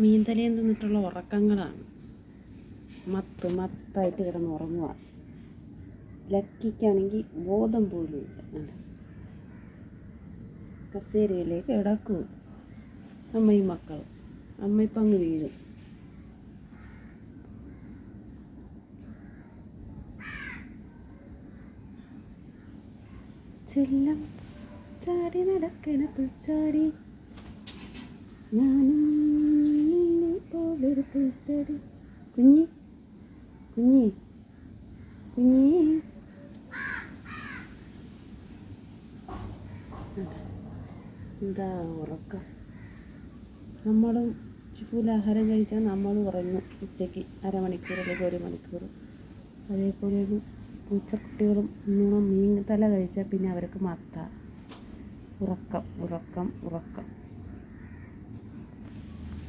മീൻതലയിൽ നിന്നിട്ടുള്ള ഉറക്കങ്ങളാണ്. മത്ത് മത്തായിട്ട് കിടന്ന് ഉറങ്ങുക ലക്കിക്കാണെങ്കിൽ ബോധം പോലും ഇല്ല? കസേരയിലേക്ക് കിടക്കൂ. അമ്മയും മക്കളും. അമ്മ ഇപ്പം അങ്ങ് വീഴും. ചെല്ലം ചാടി നടക്കണ പുൽച്ചാടി. ഞാനും പോലൊരു പൂച്ചെടി. കുഞ്ഞി കുഞ്ഞി കുഞ്ഞി. എന്താ ഉറക്കം? നമ്മളും ചൂലാഹാരം കഴിച്ചാൽ നമ്മൾ ഉറങ്ങും ഉച്ചയ്ക്ക് അരമണിക്കൂർ അല്ലെങ്കിൽ ഒരു മണിക്കൂർ. അതേപോലെ ഒരു പൂച്ചക്കുട്ടികളും മീൻ തല കഴിച്ചാൽ പിന്നെ അവർക്ക് മത്ത. ഉറക്കം ഉറക്കം ഉറക്കം.